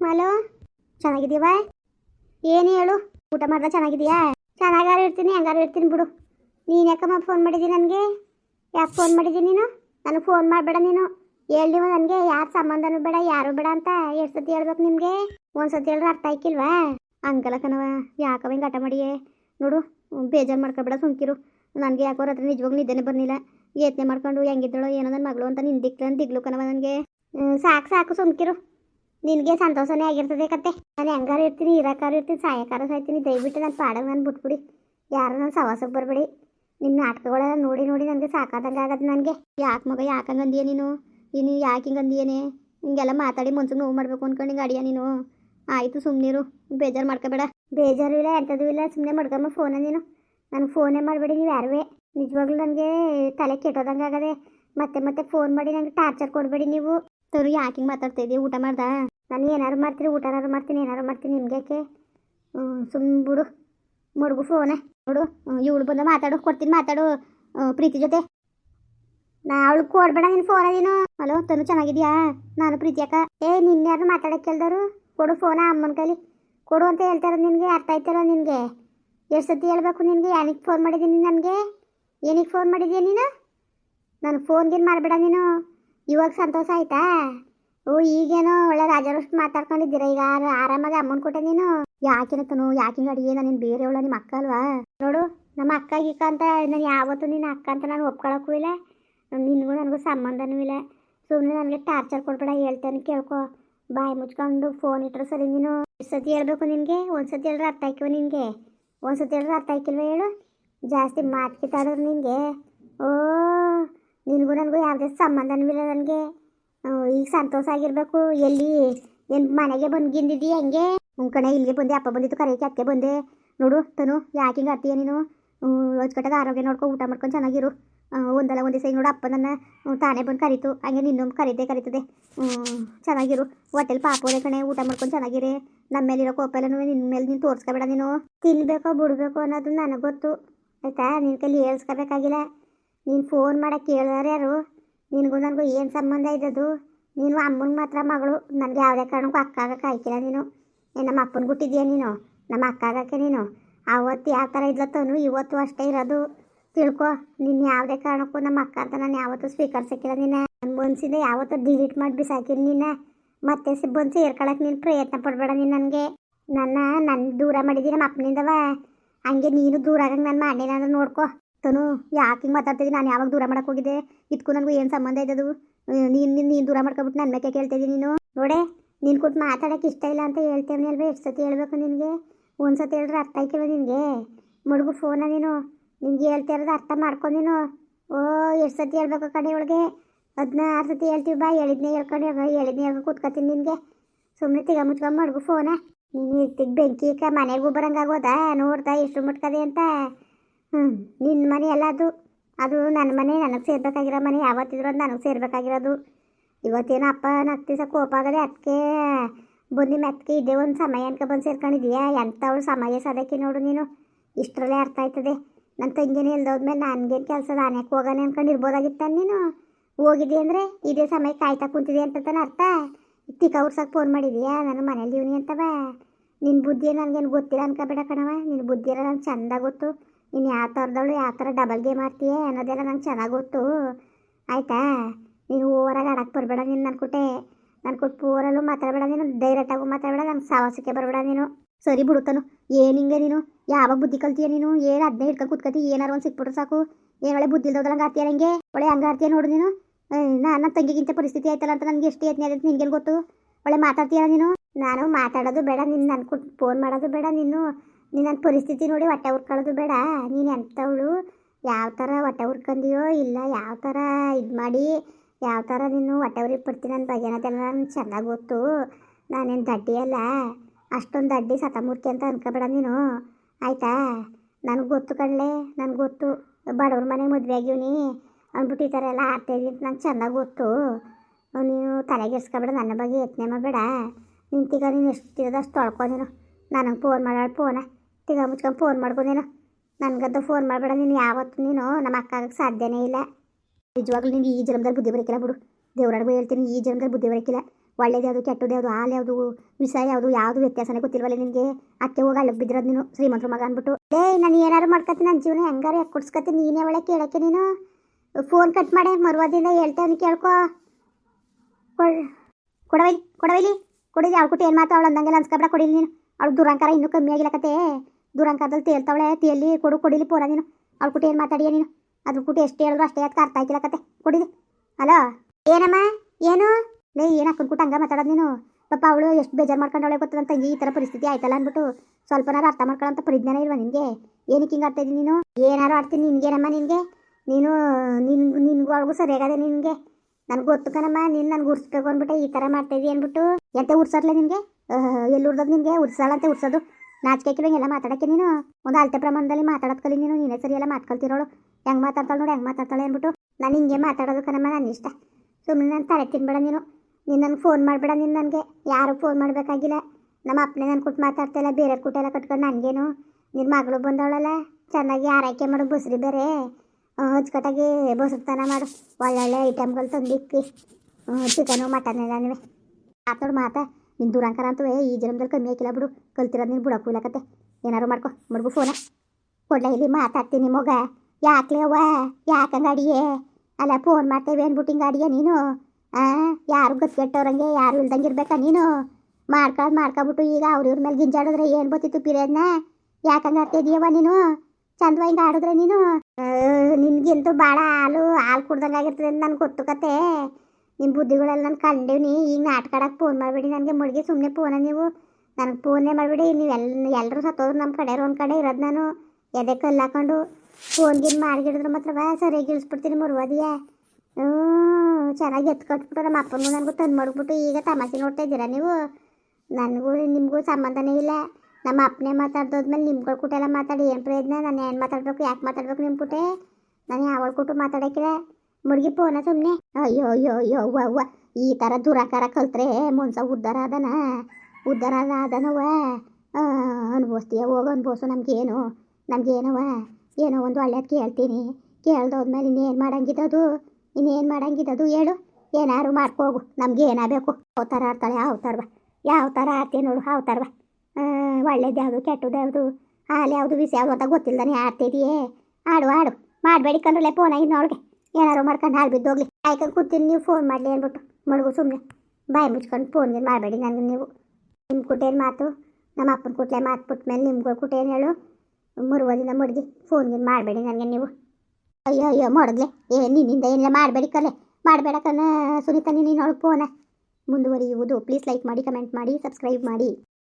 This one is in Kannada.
ಹಲೋ ಚೆನ್ನಾಗಿದ್ದೀವ ಏನು ಹೇಳು ಊಟ ಮಾಡ್ದ ಚೆನ್ನಾಗಿದೆಯಾ ಚೆನ್ನಾಗಾರು ಇರ್ತೀನಿ ಹಂಗಾರು ಇರ್ತೀನಿ ಬಿಡು ನೀನು ಯಾಕಮ್ಮ ಫೋನ್ ಮಾಡಿದ್ದೀನಿ ನನಗೆ ಯಾಕೆ ಫೋನ್ ಮಾಡಿದ್ದೀನಿ ನೀನು ನನಗೆ ಫೋನ್ ಮಾಡಬೇಡ ನೀನು ಹೇಳ್ದಿವ ನನಗೆ ಯಾರು ಸಂಬಂಧನೂ ಬೇಡ ಯಾರು ಬೇಡ ಅಂತ ಎಷ್ಟು ಸತಿ ಹೇಳ್ಬೇಕು ನಿಮಗೆ ಒಂದು ಸತಿ ಹೇಳಿದ್ರೆ ಅರ್ಥ ಆಯ್ಕಿಲ್ವಾ ಹಂಗಲ್ಲ ಕಣವ ಯಾಕವ ಹಿಂಗೆ ಮಾಡಿಯೇ ನೋಡು ಬೇಜಾರು ಮಾಡ್ಕೊಬೇಡ ಸುಮ್ಕಿರು ನನಗೆ ಯಾಕೋರ ಹತ್ರ ನಿಜವಾಗ್ಲೂ ನಿದ್ದೆನೇ ಬರ್ಲಿಲ್ಲ ಯೋಚನೆ ಮಾಡ್ಕೊಂಡು ಹೆಂಗಿದ್ದಳು ಏನೋ ನನ್ನ ಮಗಳು ಅಂತ ನಿಂದಿಕ್ಲ ದಿಗ್ಲು ಕಣವ ನನಗೆ. ಸಾಕು ಸಾಕು ಸುಮ್ಕಿರು. ನಿನಗೆ ಸಂತೋಷನೇ ಆಗಿರ್ತದೆ ಕತೆ. ನಾನು ಹೆಂಗಾರು ಇರ್ತೀನಿ, ಇರಕ್ಕಾರು ಇರ್ತೀನಿ ಸಾಯಕಾರ ಸಾಯ್ತೀನಿ, ದಯವಿಟ್ಟು ನನ್ನ ಪಾಡಾಗ ನಾನು ಬಿಟ್ಬಿಡಿ. ಯಾರು ನನ್ನ ಸವಾಸಕ್ಕೆ ಬರಬೇಡಿ. ನಿನ್ನ ನಾಟಕಗಳೆಲ್ಲ ನೋಡಿ ನೋಡಿ ನನಗೆ ಸಾಕಾದಂಗೆ ಆಗತ್ತೆ ನನಗೆ. ಯಾಕೆ ಮಗ, ಯಾಕೆ ಹಂಗಂದಿಯ ನೀನು? ನೀನು ಯಾಕೆ ಹಿಂಗೆ ಅಂದಿಯೇನೆ? ಹಿಂಗೆಲ್ಲ ಮಾತಾಡಿ ಮನ್ಸಿಗೆ ನೋವು ಮಾಡಬೇಕು ಅನ್ಕೊಂಡು ಹಿಂಗೆ ಅಡಿಯ ನೀನು. ಆಯಿತು ಸುಮ್ಮನಿರು ಬೇಜಾರು ಮಾಡ್ಕೋಬೇಡ. ಬೇಜಾರು ಇಲ್ಲ ಎಂಥದ್ದು ಇಲ್ಲ ಸುಮ್ಮನೆ ಮಾಡ್ಕೊಂಬ ಫೋನ ನೀನು. ನನಗೆ ಫೋನೇ ಮಾಡಬೇಡಿ, ನೀವು ಯಾರುವೇ? ನಿಜವಾಗ್ಲೂ ನನಗೆ ತಲೆ ಕೆಟ್ಟೋದಂಗೆ ಆಗದೆ ಮತ್ತೆ ಮತ್ತೆ ಫೋನ್ ಮಾಡಿ ನನಗೆ ಟಾರ್ಚರ್ ಕೊಡಬೇಡಿ ನೀವು. ತರು ಯಾಕೆ ಮಾತಾಡ್ತಾ ಊಟ ಮಾಡ್ದ? ನಾನು ಏನಾರು ಮಾಡ್ತೀನಿ ಊಟನಾರು ಮಾಡ್ತೀನಿ, ಏನಾರು ಮಾಡ್ತೀನಿ ನಿಮ್ಗೆ ಯಾಕೆ? ಹ್ಞೂ ಸುಮ್ಮನೆ ಬಿಡು. ಮಡ್ಗು ಫೋನೇ. ನೋಡು ಇವಳು ಬಂದ ಮಾತಾಡು, ಕೊಡ್ತೀನಿ ಮಾತಾಡು ಪ್ರೀತಿ ಜೊತೆ. ನಾ ಅವಳು ಕೊಡ್ಬೇಡ ನಿನ್ನ ಫೋನ ನೀನು. ಹಲೋ, ತನು ಚೆನ್ನಾಗಿದ್ಯಾ? ನಾನು ಪ್ರೀತಿ ಅಕ್ಕ ಏ ನಿನ್ಯಾರು ಮಾತಾಡಕ್ಕೆ ಕೇಳ್ದವರು? ಕೊಡು ಫೋನ ಅಮ್ಮನ ಕೈಲಿ. ಕೊಡು ಅಂತ ಹೇಳ್ತಾರ ನಿನಗೆ, ಅರ್ಥ ಆಯ್ತಲ್ಲ ನಿನಗೆ? ಎಷ್ಟು ಸತಿ ಹೇಳ್ಬೇಕು ನಿನಗೆ, ಯಾನಿಗೆ ಫೋನ್ ಮಾಡಿದ್ದೀನಿ ನನಗೆ? ಏನಕ್ಕೆ ಫೋನ್ ಮಾಡಿದ್ಯಾ ನೀನು? ನಾನು ಫೋನ್ಗೇನು ಮಾಡಬೇಡ ನೀನು. ಇವಾಗ ಸಂತೋಷ ಆಯ್ತಾ? ಓ, ಈಗೇನೋ ಒಳ್ಳೆ ರಾಜರಷ್ಟು ಮಾತಾಡ್ಕೊಂಡಿದ್ದೀರ? ಈಗ ಆರ- ಆರಾಮಾಗಿ ಅಮ್ಮನ ಕೊಟ್ಟೆ ನೀನು. ಯಾಕಿನ ತನು ನಾನು ಅಡಿಗೆ? ಬೇರೆ ಒಳ್ಳೆ ನಿಮ್ಮ ಅಕ್ಕ ಅಲ್ವಾ? ನೋಡು, ನಮ್ಮ ಅಕ್ಕ ಗೀಕ ಅಂತ ನಾನು ಯಾವತ್ತೂ ನಿನ್ನ ಅಕ್ಕ ಅಂತ ನಾನು ಒಪ್ಕೊಳಕ್ಕೂ ಇಲ್ಲ. ನಿನಗೂ ನನಗೂ ಸಂಬಂಧನೂ ಇಲ್ಲ. ಸುಮ್ಮನೆ ನನಗೆ ಟಾರ್ಚರ್ ಕೊಡ್ಬೇಡ, ಹೇಳ್ತೇನೆ ಕೇಳ್ಕೊ. ಬಾಯಿ ಮುಚ್ಕೊಂಡು ಫೋನ್ ಇಟ್ಟರೆ ಸರಿ ನೀನು. ಎಷ್ಟು ಸತಿ ಹೇಳ್ಬೇಕು ನಿನಗೆ? ಒಂದು ಸತಿ ಹೇಳಿದ್ರೆ ಅರ್ಥ ಆಯ್ಕೋ ನಿನಗೆ? ಒಂದು ಸತಿ ಹೇಳಿದ್ರೆ ಅರ್ಥ ಆಯ್ಕಿಲ್ವ ಹೇಳು? ಜಾಸ್ತಿ ಮಾತು ನಿನಗೆ? ಓ, ನಿನಗೂ ನನಗೂ ಯಾವುದೇ ಸಂಬಂಧನೂ ಇಲ್ಲ ನನಗೆ. ಈಗ ಸಂತೋಷ ಆಗಿರಬೇಕು. ಎಲ್ಲಿ? ಏನು ಮನೆಗೆ ಬಂದು ಗಿಂದಿದ್ದೀಯ ಹಂಗೆ? ಕಣೆ ಇಲ್ಲಿಗೆ ಬಂದೆ, ಅಪ್ಪ ಬಂದಿತ್ತು ಕರೆಯಕ್ಕೆ ಅತ್ತೆ ಬಂದೆ. ನೋಡು ತನು, ಯಾಕೆ ಹಿಂಗೆ ನೀನು? ಅಚ್ಚುಕಟ್ಟಾಗ ಆರೋಗ್ಯ ನೋಡ್ಕೊ, ಊಟ ಮಾಡ್ಕೊಂಡು ಚೆನ್ನಾಗಿರು. ಒಂದಲ್ಲ ಒಂದು ದಿವಸ ನೋಡು ಅಪ್ಪ ನನ್ನ ತಾನೇ ಬಂದು ಕರೀತು. ಹಂಗೆ ನಿನ್ನೊಮ್ಮೆ ಕರೀತೆ ಕರೀತದೆ. ಚೆನ್ನಾಗಿರು. ಹೋಟೆಲ್ ಪಾಪೋದೆ ಕಣೆ, ಊಟ ಮಾಡ್ಕೊಂಡು ಚೆನ್ನಾಗಿರಿ. ನಮ್ಮ ಮೇಲಿರೋ ಕೋಪ ಎಲ್ಲ ನಿನ್ನ ಮೇಲೆ ನೀನು ತೋರಿಸ್ಕೊಬೇಡ ನೀನು. ತಿನ್ಬೇಕೋ, ಬಿಡಬೇಕು ಅನ್ನೋದು ನನಗೆ ಗೊತ್ತು. ಆಯ್ತಾ? ನಿನ್ನ ಕೈಲಿ ಹೇಳ್ಸ್ಕೋಬೇಕಾಗಿಲ್ಲ. ನೀನು ಫೋನ್ ಮಾಡಕ್ಕೆ ಕೇಳಿದಾರೆ ಯಾರು? ನಿನಗೂ ನನಗೂ ಏನು ಸಂಬಂಧ ಇದ್ದದು ನೀನು ಅಮ್ಮನ ಮಾತ್ರ ಮಗಳು. ನನಗೆ ಯಾವುದೇ ಕಾರಣಕ್ಕೂ ಅಕ್ಕ ಆಗಕ್ಕೆ ಆಯ್ಕಿಲ್ಲ ನೀನು ನಮ್ಮ ಅಪ್ಪನ ಗುಟ್ಟಿದ್ಯಾ ನೀನು? ನಮ್ಮ ಅಕ್ಕ ಆಗಕ್ಕೆ ನೀನು? ಅವತ್ತು ಯಾವ ಥರ ಇದ್ಲತ್ತವನು, ಇವತ್ತು ಅಷ್ಟೇ ಇರೋದು. ತಿಳ್ಕೊ ನೀನು ಯಾವುದೇ ಕಾರಣಕ್ಕೂ ನಮ್ಮ ಅಕ್ಕ ಅಂತ ನಾನು ಯಾವತ್ತೂ ಸ್ವೀಕರಿಸಕ್ಕಿಲ್ಲ. ನಿನ್ನ ನನ್ನ ಮನ್ಸಿಂದ ಯಾವತ್ತೂ ಡಿಲೀಟ್ ಮಾಡಿ ಬಿಸಾಕಿನಿ ನಿನ್ನ ಮತ್ತೆ ಸಿ ಬಂದು ಸೇರ್ಕೊಳಕ್ಕೆ ನೀನು ಪ್ರಯತ್ನ ಪಡಬೇಡ ನೀನು ನನಗೆ. ನನ್ನ ನನ್ನ ದೂರ ಮಾಡಿದ್ದೀನಿ ನಮ್ಮ ಅಪ್ಪನಿಂದವ. ಹಂಗೆ ನೀನು ದೂರ ಆಗಂಗೆ ನಾನು ಮಾಡಿಲ್ಲ ಅಂದ್ರೆ ನೋಡ್ಕೊ. ತನು ಯಾಕೆ ಹಿಂಗೆ ಮಾತಾಡ್ತಿದ್ದೀನಿ ನಾನು ಯಾವಾಗ ದೂರ ಮಾಡಕ್ಕೆ ಹೋಗಿದ್ದೆ? ಇದಕ್ಕೂ ನನಗೂ ಏನು ಸಂಬಂಧ ಇದ್ದದು ನೀನು ನೀನು ನೀನು ದೂರ ಮಾಡ್ಕೊಬಿಟ್ಟು ನನ್ನ ಮೇಲೆ ಕೇಳ್ತಿದ್ದೀನಿ ನೀನು? ನೋಡೆ, ನೀನು ಕೊಟ್ಟು ಮಾತಾಡೋಕ್ಕೆ ಇಷ್ಟ ಇಲ್ಲ ಅಂತ ಹೇಳ್ತೇವೆ ಅಲ್ವೇ? ಎಷ್ಟು ಸತಿ ಹೇಳ್ಬೇಕು ನಿನಗೆ? ಒಂದು ಸತಿ ಹೇಳಿದ್ರೆ ಅರ್ಥ ಆಯ್ತಿವ ನಿನಗೆ? ಮಡುಗು ಫೋನ ನೀನು ನಿನ್ಗೆ ಹೇಳ್ತಾ ಅರ್ಥ ಮಾಡ್ಕೊಂಡಿನು? ಓ, ಎಷ್ಟು ಸತಿ ಹೇಳ್ಬೇಕು ಕಣೆ ಒಳಗೆ ಹದಿನಾರು ಸತಿ ಹೇಳ್ತೀವಿ ಬಾ, ಹೇಳಿದ್ನೇ ಹೇಳ್ಕೊಂಡು ಹೇಳಿದ್ನೇ ಹೇಳ್ಕೊಂಡು ಕೂತ್ಕೊತೀನಿ ನಿನಗೆ. ಸುಮ್ಮನೆ ತಿಗ ಮುಚ್ಕೊಂಡು ಮಡುಗು ಫೋನ ನೀನು ಇರ್ತಿಗೆ ಬೆಂಕಿ ಕ ಮನೆಗೂ ಬರಂಗಾಗೋದಾ? ನೋಡ್ತಾ ಎಷ್ಟು ಮುಟ್ಕದೆ ಅಂತ? ಹ್ಞೂ ನಿನ್ನ ಮನೆ ಎಲ್ಲ ಅದು. ಅದು ನನ್ನ ಮನೆ, ನನಗೆ ಸೇರ್ಬೇಕಾಗಿರೋ ಮನೆ. ಯಾವತ್ತಿದ್ರು ನನಗೆ ಸೇರ್ಬೇಕಾಗಿರೋದು. ಇವತ್ತೇನೋ ಅಪ್ಪ ದಿವಸ ಕೋಪ ಆಗದೆ ಅದಕ್ಕೆ ಬಂದು ಮತ್ತೆ ಇದೇ, ಒಂದು ಸಮಯ ಅನ್ಕ ಬಂದು ಸೇರ್ಕೊಂಡಿದೀಯಾ? ಎಂಥವಳು ಸಮಯ ಸದಕ್ಕೆ ನೋಡು ನೀನು. ಇಷ್ಟರಲ್ಲೇ ಅರ್ಥ ಆಯ್ತದೆ. ನನ್ನ ತಂಗಿನೇ ಇಲ್ದೋದ್ಮೇಲೆ ನನಗೇನು ಕೆಲಸ ನಾನ್ಯಾಕೆ ಹೋಗೋಣ ಅನ್ಕೊಂಡು ಇರ್ಬೋದಾಗಿತ್ತ ನೀನು? ಹೋಗಿದ್ದೆ ಅಂದರೆ ಇದೇ ಸಮಯ ಕಾಯ್ತಾ ಕುಂತಿದೆ ಅಂತ ಅರ್ಥ? ತಿಕ್ಕ ಉರ್ಸಕ್ಕೆ ಫೋನ್ ಮಾಡಿದೀಯಾ? ನಾನು ಮನೇಲಿ ಇವನಿ ಅಂತವ? ನಿನ್ನ ಬುದ್ಧಿ ನನಗೇನು ಗೊತ್ತಿಲ್ಲ ಅನ್ಕೋಬೇಡ ಕಣವ ನಿನ್ನ ಬುದ್ಧಿ ಎಲ್ಲ ನಂಗೆ ಚಂದ ಗೊತ್ತು. ನೀನು ಯಾವ ಥರದವಳು ಯಾವ ಥರ ಡಬಲ್ ಗೇಮ್ ಆಡ್ತೀಯ ಅನ್ನೋದೆಲ್ಲ ನಂಗೆ ಚೆನ್ನಾಗಿ ಗೊತ್ತು. ಆಯಿತಾ? ನೀನು ಓವರಾಗಿ ಆಡಕ್ಕೆ ಬರಬೇಡ ನಿನ್ನ ನನ್ನ ಕೊಟ್ಟೆ ನನ್ನ ಕೊಟ್ಟು ಪೂರಲ್ಲೂ ಮಾತಾಡಬೇಡ ನೀನು ಡೈರೆಕ್ಟಾಗೂ ಮಾತಾಡಬೇಡ ನಂಗೆ ಸಾಹಸಕ್ಕೆ ಬರಬೇಡ ನೀನು. ಸರಿ ಬಿಡುತ್ತಾನು ಏನು ಹಿಂಗೆ ನೀನು? ಯಾವಾಗ ಬುದ್ಧಿ ಕಲ್ತೀಯ ನೀನು? ಏನು ಅದನ್ನೇ ಹಿಡ್ಕೊಂಡು ಕೂತ್ಕತಿ? ಏನಾರು ಒಂದು ಸಿಕ್ಬಿಟ್ರೆ ಸಾಕು. ಏನು ಒಳ್ಳೆ ಬುದ್ಧಿ ಇಲ್ದೋದಲ್ಲ ಆಡ್ತೀಯ ನಂಗೆ? ಒಳ್ಳೆ ಹಂಗೆ ಆಡ್ತೀಯ ನೋಡು ನೀನು. ನಾನು ನನ್ನ ತಂಗಿಗಿಂತ ಪರಿಸ್ಥಿತಿ ಆಯ್ತಲ್ಲ ಅಂತ ನನಗೆ ಎಷ್ಟು ಯತ್ನ ಆಯ್ತು ಗೊತ್ತು? ಒಳ್ಳೆ ಮಾತಾಡ್ತೀಯ ನೀನು? ನಾನು ಮಾತಾಡೋದು ಬೇಡ ನಿನ್ನ ನನ್ನ ಕೊಟ್ಟು ಫೋನ್ ಮಾಡೋದು ಬೇಡ ನೀನು. ನೀನು ನನ್ನ ಪರಿಸ್ಥಿತಿ ನೋಡಿ ಹೊಟ್ಟೆ ಉರ್ಕೊಳ್ಳೋದು ಬೇಡ. ನೀನು ಎಂಥವಳು? ಯಾವ ಥರ ಹೊಟ್ಟೆ ಹುರ್ಕೊಂಡಿಯೋ ಇಲ್ಲ ಯಾವ ಥರ ಇದು ಮಾಡಿ? ಯಾವ ಥರ ನೀನು ಹೊಟ್ಟೆ ಉರಿ ಪಡ್ತೀನಿ ನನ್ನ ಬಗ್ಗೆ ನನಗೆ ಚೆನ್ನಾಗಿ ಗೊತ್ತು. ನಾನೇನು ದಡ್ಡಿ ಅಲ್ಲ? ಅಷ್ಟೊಂದು ದಡ್ಡಿ ಸತಮೂರ್ತಿ ಅಂತ ಅನ್ಕೋಬೇಡ ನೀನು. ಆಯಿತಾ? ನನಗೆ ಗೊತ್ತು ಕಣ್ಲೆ, ನನಗೆ ಗೊತ್ತು. ಬಡವ್ರ ಮನೆಗೆ ಮದುವೆ ಆಗಿವ್ನಿ. ಅಂದ್ಬಿಟ್ಟು ಈ ಥರ ಎಲ್ಲ ಆಡ್ತಾಯಿದ್ದೀನಿ ಅಂತ ನಂಗೆ ಚೆನ್ನಾಗಿ ಗೊತ್ತು. ನೀನು ತಲೆಗೆಡ್ಸ್ಕೊಬೇಡ ನನ್ನ ಬಗ್ಗೆ ಯತ್ನೆ ಮಾಡಬೇಡ. ನಿಂತೀಗ ನೀನು ಎಷ್ಟು ಇರೋದು ಅಷ್ಟು ತೊಳ್ಕೊ ನೀನು. ನನಗೆ ಫೋನ್ ಮಾಡಾಳು ಫೋನ. ತಿಗ ಮುಚ್ಕೊಂಡು ಫೋನ್ ಮಾಡ್ಕೊ ನೀನು. ನನಗಂತೂ ಫೋನ್ ಮಾಡಬೇಡ ನೀನು ಯಾವತ್ತು ನೀನು. ನಮ್ಮ ಅಕ್ಕ ಆಗಕ್ಕೆ ಸಾಧ್ಯನೇ ಇಲ್ಲ. ನಿಜವಾಗ್ಲೂ ನಿಂಗೆ ಈ ಜನ್ಮದಲ್ಲಿ ಬುದ್ಧಿ ಬರಕಿಲ್ಲ ಬಿಡು. ದೇವ್ರಡ್ಗೂ ಹೇಳ್ತೀನಿ ಈ ಜನ್ಮದಲ್ಲಿ ಬುದ್ಧಿ ಬರಕಿಲ್ಲ. ಒಳ್ಳೇದು ಯಾವುದು, ಕೆಟ್ಟದ್ದು ಯಾವುದು, ಹಾಲು ಯಾವುದು, ವಿಷ ಯಾವುದು ಯಾವುದು ವ್ಯತ್ಯಾಸನೇ ಗೊತ್ತಿಲ್ವಲ್ಲ ನಿನಗೆ? ಅಕ್ಕೆ ಹೋಗಿ ಅಳ್ಳಕ್ಕೆ ಬಿದ್ದಿರೋದು ನೀನು, ಶ್ರೀಮಂತರ ಮಗ ಅಂದ್ಬಿಟ್ಟು. ಏ ನಾನು ಏನಾರು ಮಾಡ್ಕೊತೀನಿ ನನ್ನ ಜೀವನ ಹೆಂಗಾರು ಯಾಕೆ ಕೊಡ್ಸ್ಕೊತೀನಿ ನೀನೇ ಒಳಗೆ ಕೇಳಕ್ಕೆ ನೀನು. ಫೋನ್ ಕಟ್ ಮಾಡಿ ಮರುವಾದಿಂದ ಹೇಳ್ತೇವೆ ಕೇಳ್ಕೊ. ಕೊಡ್ ಕೊಡವೈಲಿ ಕೊಡವೈಲಿ. ಕೊಡಿದ್ರೆ ಅವಳು ಕೊಟ್ಟು ಏನು ಮಾತು ಅವಳು ಅಂದಂಗೆಲ್ಲ ಅನ್ಸ್ಕೊಬ್ರ ಕೊಡಿಲಿ ನೀನು. ಅವಳು ದುರಂಕಾರ ಇನ್ನೂ ಕಮ್ಮಿ ಆಗಿಲ್ಲಕತ್ತೆ ದುರಂಕಾರದಲ್ಲಿ ತೇಳ್ತಾವಳೆ ತೇಲಿ ಕೊಡು, ಕೊಡಿಲಿ ಪೋರ ನೀನು. ಅವಳು ಏನು ಮಾತಾಡಿಯ ನೀನು? ಅದ್ರ ಕುಟಿ ಎಷ್ಟು ಹೇಳಿದ್ರು ಅಷ್ಟೇ ಅದಕ್ಕೆ ಅರ್ಥ ಆಯ್ತಿಲ್ಲಕತ್ತೆ ಕೊಡಿದೆ ಅಲೋ, ಏನಮ್ಮ? ಏನು? ಲೇ, ಏನು ಅಕ್ಕನ ಕುಟ್ಟ ಹಂಗ ಮಾತಾಡೋದು ನೀನು? ಪಾಪ ಅವಳು ಎಷ್ಟು ಬೇಜಾರು ಮಾಡ್ಕೊಂಡವಳೆ ಗೊತ್ತದಂತ ಈ ಥರ ಪರಿಸ್ಥಿತಿ ಆಯ್ತಲ್ಲ ಅಂದ್ಬಿಟ್ಟು ಸ್ವಲ್ಪನಾರು ಅರ್ಥ ಮಾಡ್ಕೊಳ್ಳೋಂಥ ಪರಿಜ್ಞಾನ ಇಲ್ವಾ ನಿನಗೆ? ಏನಕ್ಕೆ ಹಿಂಗೆ ಆಡ್ತಾ ನೀನು? ಏನಾರು ಆಡ್ತೀನಿ ನಿನಗೇನಮ್ಮ ನಿನಗೆ? ನೀನು, ನಿನ್, ನಿನ್ಗೂ ಅವಳಿಗೂ ಸರಿಯಾಗದೆ ನಿನಗೆ? ನನಗೆ ಗೊತ್ತು ಕಣಮ್ಮ, ನೀನು ನನಗೆ ಉರ್ಸ್ಬೇಕು ಅಂದ್ಬಿಟ್ಟು ಈ ಥರ ಮಾಡ್ತಾ ಇದೀಯ ಅಂದ್ಬಿಟ್ಟು. ಎಂತ ಉರ್ಸರ್ಲೆ ನಿನಗೆ? ಎಲ್ಲಿ ಉರ್ದದ್ ನಿನಗೆ? ಉರ್ಸಾಳಂತೆ ಉರ್ಸೋದು. ನಾಚಿಕೆ ಎಲ್ಲ ಮಾತಾಡೋಕ್ಕೆ ನೀನು? ಒಂದು ಅಳತೆ ಪ್ರಮಾಣದಲ್ಲಿ ಮಾತಾಡೋದು ಕಲಿ ನೀನು, ನೀನೇ ಸರಿ ಎಲ್ಲ ಮಾತ್ಕೊಳ್ತಿರೋಳು. ಹೆಂಗೆ ಮಾತಾಡ್ತಾಳೆ ನೋಡಿ, ಹೆಂಗೆ ಮಾತಾಡ್ತಾಳೆ ಅಂದ್ಬಿಟ್ಟು ನಾನು ಹಿಂಗೆ ಮಾತಾಡೋದು ಕಣಮ್ಮ ನನ್ನ ಇಷ್ಟ. ಸುಮ್ಮನೆ ನಾನು ತಲೆ ತಿನ್ಬೇಡ ನೀನು. ನೀನು ನನಗೆ ಫೋನ್ ಮಾಡಬೇಡ ನೀನು ನನಗೆ. ಯಾರು ಫೋನ್ ಮಾಡಬೇಕಾಗಿಲ್ಲ. ನಮ್ಮ ಅಪ್ಪನೇ ನಾನು ಕೊಟ್ಟು ಮಾತಾಡ್ತಾ ಇಲ್ಲ ಬೇರೆ ಕುಟ್ಟೆಲ್ಲ ಕಟ್ಕೊಂಡು ನನಗೇನು? ನಿನ್ನ ಮಗಳು ಬಂದವಳಲ್ಲ? ಚೆನ್ನಾಗಿ ಆರೈಕೆ ಮಾಡು, ಬಸ್ರಿ ಬೇರೆ. ಹಚ್ಕಟ್ಟಾಗಿ ಬಸ್ರತನ ಮಾಡು. ಒಳ್ಳೊಳ್ಳೆ ಐಟಮ್ಗಳು ತಂದಿಕ್ಕಿ. ಚಿಕನು ಮಟನ್ ಎಲ್ಲನೂ ಮಾತಾಡು ಮಾತಾ. ನಿನ್ನ ದೂರಂಕರ ಅಂತೂ ಈ ಜನ್ಮದಲ್ಲಿ ಕಮ್ಮಿ ಹಾಕಿಲ್ಲ ಬಿಡು. ಕಲ್ತಿರೋದು ನೀನು ಬಿಡಕ್ಕೂ ಏನಾರು ಮಾಡ್ಕೊ, ಮಡ್ಗು ಫೋನ ಕೊಡ್ಲೇ ಇಲ್ಲಿ ಮಾತಾಡ್ತೀನಿ ಮಗ ಯಾಕ್ಲೆ ಅವ್ವ? ಯಾಕಂಗೆ ಅಡಿಯೇ ಅಲ್ಲ ಫೋನ್ ಮಾಡ್ತೇವೆ ಅಂದ್ಬಿಟ್ಟು ಹಿಂಗೆ ಅಡಿಯ ನೀನು? ಆ? ಯಾರು ಗತ್ಗೆಟ್ಟವ್ರಂಗೆ ಯಾರು ಇಲ್ದಂಗೆ ಇರ್ಬೇಕಾ ನೀನು? ಮಾಡ್ಕೊಂಡು ಮಾಡ್ಕೊಬಿಟ್ಟು ಈಗ ಅವ್ರ ಇವ್ರ ಮೇಲೆ ಗಿಂಜಾಡಿದ್ರೆ ಏನು ಗೊತ್ತಿತ್ತು ಪಿರಿಯದ್ನ ಯಾಕಂಗೆ ಆಡ್ತಾ ಇದೀಯವ್ವ ನೀನು? ಚಂದವ ಹಿಂಗೆ ಆಡಿದ್ರೆ ನೀನು? ನಿನ್ಗಿಂತೂ ಭಾಳ ಹಾಲು ಹಾಲು ಕುಡ್ದಂಗಾಗಿರ್ತದೆ ಅಂತ ನನ್ಗೆ ಗೊತ್ತು ಕತೆ. ನಿಮ್ಮ ಬುದ್ಧಿಗಳೆಲ್ಲ ನಾನು ಕಂಡೀನಿ ಈಗ ನಾಟ್ಕಾಡಕ್ಕೆ ಫೋನ್ ಮಾಡಬೇಡಿ. ನನಗೆ ಮುಳುಗಿ ಸುಮ್ಮನೆ ಫೋನ ನೀವು. ನನಗೆ ಫೋನೇ ಮಾಡಬೇಡಿ. ನೀವು ಎಲ್ಲ ಎಲ್ಲರೂ ಸತ್ತೋದ್ರು ನಮ್ಮ ಕಡೆ ಒಂದು ಕಡೆ ಇರೋದು ನಾನು. ಎದೆ ಕಲ್ಲು ಹಾಕೊಂಡು ಫೋನ್ ಗಿನ್ ಮಾಡ್ಗಿಡಿದ್ರೆ ಮಾತ್ರ ಬಾ, ಸರಿಯಾಗಿ ಇಳಿಸ್ಬಿಡ್ತೀನಿ ಮುರುವಾದಿಯ. ಹ್ಞೂ, ಚೆನ್ನಾಗಿ ಎತ್ಕೊಟ್ಬಿಟ್ಟು ನಮ್ಮ ಅಪ್ಪನಿಗೂ ನನಗೂ ತಂದು ಮಾಡ್ಬಿಟ್ಟು ಈಗ ತಮಾಷೆ ನೋಡ್ತಾ ಇದ್ದೀರಾ ನೀವು? ನನಗೂ, ನಿಮಗೂ ಸಂಬಂಧನೇ ಇಲ್ಲ. ನಮ್ಮ ಅಪ್ಪನೇ ಮಾತಾಡ್ದೋದ್ಮೇಲೆ ನಿಮ್ಗಳ ಕೂಟೆಲ್ಲ ಮಾತಾಡಿ, ಏನು ಪ್ರಯೋಜನ? ನಾನು ಏನು ಮಾತಾಡ್ಬೇಕು, ಯಾಕೆ ಮಾತಾಡ್ಬೇಕು ನಿಮ್ಮ ಕೂಟೆ? ನಾನು ಯಾವಳ ಕೂಟು ಮಾತಾಡೋಕ್ಕಿಲ್ಲ. ಮುಡುಗಿ ಪೋನ ಸುಮ್ಮನೆ ಅಯ್ಯೋ ಅಯ್ಯೋ ಅಯ್ಯೋ, ಅವ್ವ ಅವ್ವ. ಈ ಥರ ದುರಾಕಾರ ಕಲ್ತ್ರೆ ಮುನ್ಸ ಉದ್ಧಾರ ಅದನ ಉದ್ಧಾರ ಅದನವ ಅನುಭವಿಸ್ತೀಯ ಹೋಗಿ, ಅನುಭವಿಸು ನಮಗೇನು? ನಮಗೇನವ ಏನೋ ಒಂದು ಒಳ್ಳೇದು ಕೇಳ್ತೀನಿ. ಕೇಳ್ದೋದ್ಮೇಲೆ ಇನ್ನೇನು ಮಾಡಂಗಿದ್ದದು? ಇನ್ನೇನು ಮಾಡಂಗಿದ್ದದು ಹೇಳು. ಏನಾರು ಮಾಡ್ಕೋಗು. ನಮ್ಗೆ ಏನಾಗಬೇಕು ಯಾವ ಥರ ಆಡ್ತಾಳೆ? ಯಾವ ಥರವ ಯಾವ ಥರ ಆಡ್ತೀನಿ ನೋಡು, ಯಾವ ಥರವ ಒಳ್ಳೇದು ಯಾವುದು ಕೆಟ್ಟದ್ದು ಯಾವುದು? ಹಾಲು ಯಾವುದು ಬಿಸಿ ಯಾವುದು ಅಂತ ಗೊತ್ತಿಲ್ಲದೇ ಆಡ್ತಿದೆಯೇ? ಆಡು ಆಡು. ಮಾಡಬೇಡಿ ಕಂಡ್ರಲ್ಲೇ ಫೋನ್ ಆಗಿದ್ದು ಅವಳಿಗೆ. ಏನಾರು ಮಾಡ್ಕೊಂಡು ಹಾಲು ಬಿದ್ದೋಗ್ಲಿ. ಆಯ್ಕೊಂಡು ಕೂತೀನಿ ನೀವು ಫೋನ್ ಮಾಡಲಿ ಅಂದ್ಬಿಟ್ಟು. ಮಡಗು ಸುಮ್ಮನೆ ಬಾಯಿ ಮುಚ್ಕೊಂಡು ಫೋನ್ಗೆ ಮಾಡಬೇಡಿ ನನಗೆ ನೀವು. ನಿಮ್ಮ ಕುಟೇನು ಮಾತು ನಮ್ಮ ಅಪ್ಪನ ಕುಟ್ಲೆ ಮಾತು ಬಿಟ್ಮೇಲೆ ನಿಮ್ಗೂ ಕುಟೇನು ಹೇಳು. ಮುರುವದಿಂದ ಮುಡ್ಗಿ ಫೋನ್ಗೆ ಮಾಡಬೇಡಿ ನನಗೆ ನೀವು. ಅಯ್ಯೋ ಅಯ್ಯೋ, ಮಾಡಿದ್ಲೆ. ಏ, ನಿನ್ನಿಂದ ಏನಿಲ್ಲ ಮಾಡಬೇಡಿ ಕಲೆ. ಮಾಡಬೇಡ ಕನ್ನ ಸುನೀತಾ, ನೀನು ಫೋನ ಮುಂದುವರಿಯುವುದು. ಪ್ಲೀಸ್ ಲೈಕ್ ಮಾಡಿ ಕಮೆಂಟ್ ಮಾಡಿ ಸಬ್ಸ್ಕ್ರೈಬ್ ಮಾಡಿ.